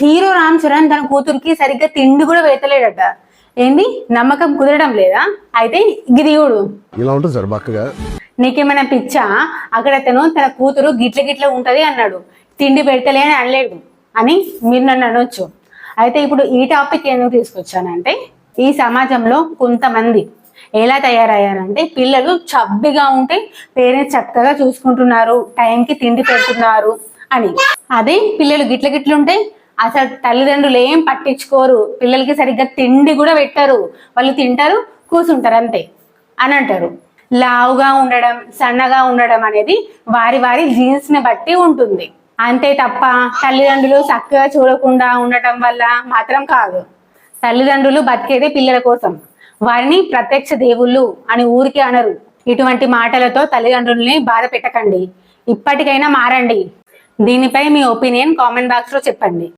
Hero Ram Charan తన కూతురికి సరిగ్గా తిండి కూడా వేతలేడట ఏంది? నమ్మకం కుదరడం లేదా? అయితే గిరియుడు ఇలా ఉంటుంది సార్ బక్కగా. నీకేమైనా పిచ్చా? అక్కడ తను తన కూతురు గిట్ల గిట్ల ఉంటది అన్నాడు. తిండి పెడతలే అని అనలేడు అని మీరు నన్ను అనొచ్చు. అయితే ఇప్పుడు ఈ టాపిక్ ఎందుకు తీసుకొచ్చానంటే ఈ సమాజంలో కొంతమంది ఎలా తయారయ్యారంటే పిల్లలు చబ్బిగా ఉంటే పేరెంట్స్ చక్కగా చూసుకుంటున్నారు టైంకి తిండి పెడుతున్నారు అని. అదే పిల్లలు గిట్ల గిట్ల ఉంటే అసలు తల్లిదండ్రులు ఏం పట్టించుకోరు. పిల్లలకి సరిగ్గా తిండి కూడా పెట్టరు. వాళ్ళు తింటారు కూర్చుంటారు అంతే అని అంటారు. లావుగా ఉండడం సన్నగా ఉండడం అనేది వారి వారి జీన్స్ని బట్టి ఉంటుంది. అంతే తప్ప తల్లిదండ్రులు చక్కగా చూడకుండా ఉండటం వల్ల మాత్రం కాదు. తల్లిదండ్రులు బతికేదే పిల్లల కోసం. వారిని ప్రత్యక్ష దేవుళ్ళు అని ఊరికే అనరు. ఇటువంటి మాటలతో తల్లిదండ్రుల్ని బాధ పెట్టకండి. ఇప్పటికైనా మారండి. దీనిపై మీ ఒపీనియన్ కామెంట్ బాక్స్లో చెప్పండి.